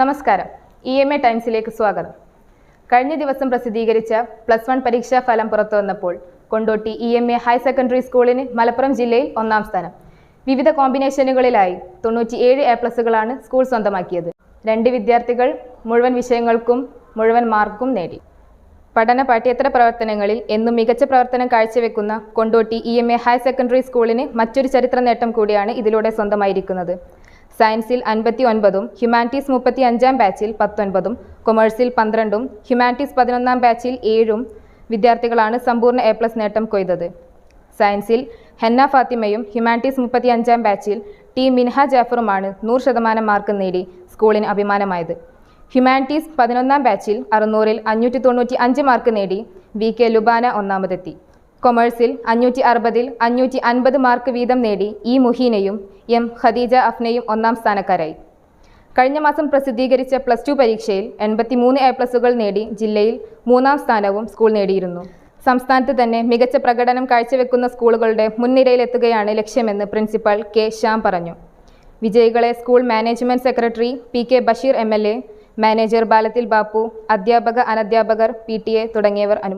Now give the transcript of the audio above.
നമസ്കാരം. E M A ടൈംസിലേക്ക് സ്വാഗതം. കഴിഞ്ഞ ദിവസം പ്രസിദ്ധീകരിച്ച പ്ലസ് വൺ പരീക്ഷാ ഫലം പുറത്തു വന്നപ്പോൾ Kondotty E M A higher secondary സ്കൂളിന് മലപ്പുറം ജില്ലയിൽ ഒന്നാം സ്ഥാനം. വിവിധ കോമ്പിനേഷനുകളിലായി തൊണ്ണൂറ്റിയേഴ് എ പ്ലസുകളാണ് സ്കൂൾ സ്വന്തമാക്കിയത്. രണ്ട് വിദ്യാർത്ഥികൾ മുഴുവൻ വിഷയങ്ങൾക്കും മുഴുവൻ മാർക്കും നേടി. പഠന പാഠ്യേതര പ്രവർത്തനങ്ങളിൽ എന്നും മികച്ച പ്രവർത്തനം കാഴ്ചവെക്കുന്ന Kondotty E M A higher secondary സ്കൂളിന് മറ്റൊരു ചരിത്ര നേട്ടം കൂടിയാണ് ഇതിലൂടെ സ്വന്തമായിരിക്കുന്നത്. സയൻസിൽ അൻപത്തി ഒൻപതും ഹ്യൂമാനിറ്റീസ് മുപ്പത്തി അഞ്ചാം ബാച്ചിൽ പത്തൊൻപതും കൊമേഴ്സിൽ പന്ത്രണ്ടും ഹ്യൂമാനിറ്റീസ് പതിനൊന്നാം ബാച്ചിൽ ഏഴും വിദ്യാർത്ഥികളാണ് സമ്പൂർണ എ പ്ലസ് നേട്ടം കൊയ്തത്. സയൻസിൽ ഹെന്ന ഫാത്തിമയും ഹ്യൂമാനിറ്റീസ് മുപ്പത്തി അഞ്ചാം ബാച്ചിൽ ടി മിൻഹ ജാഫറുമാണ് നൂറ് ശതമാനം മാർക്ക് നേടി സ്കൂളിന് അഭിമാനമായത്. ഹ്യൂമാനിറ്റീസ് പതിനൊന്നാം ബാച്ചിൽ അറുന്നൂറിൽ അഞ്ഞൂറ്റി തൊണ്ണൂറ്റി അഞ്ച് മാർക്ക് നേടി വി കെ ലുബാന ഒന്നാമതെത്തി. കൊമേഴ്സിൽ അഞ്ഞൂറ്റി അറുപതിൽ അഞ്ഞൂറ്റി അൻപത് മാർക്ക് വീതം നേടി ഇ മുഹീനയും എം ഖദീജ അഫ്നയും ഒന്നാം സ്ഥാനക്കാരായി. കഴിഞ്ഞ മാസം പ്രസിദ്ധീകരിച്ച പ്ലസ് ടു പരീക്ഷയിൽ എൺപത്തിമൂന്ന് എ പ്ലസുകൾ നേടി ജില്ലയിൽ മൂന്നാം സ്ഥാനവും സ്കൂൾ നേടിയിരുന്നു. സംസ്ഥാനത്ത് തന്നെ മികച്ച പ്രകടനം കാഴ്ചവെക്കുന്ന സ്കൂളുകളുടെ മുൻനിരയിലെത്തുകയാണ് ലക്ഷ്യമെന്ന് പ്രിൻസിപ്പൽ കെ ശ്യാം പറഞ്ഞു. വിജയികളെ school management secretary P K Basheer M L A manager ബാലത്തിൽ Bappu അധ്യാപക അനധ്യാപകർ പി ടി എ തുടങ്ങിയവർ അനു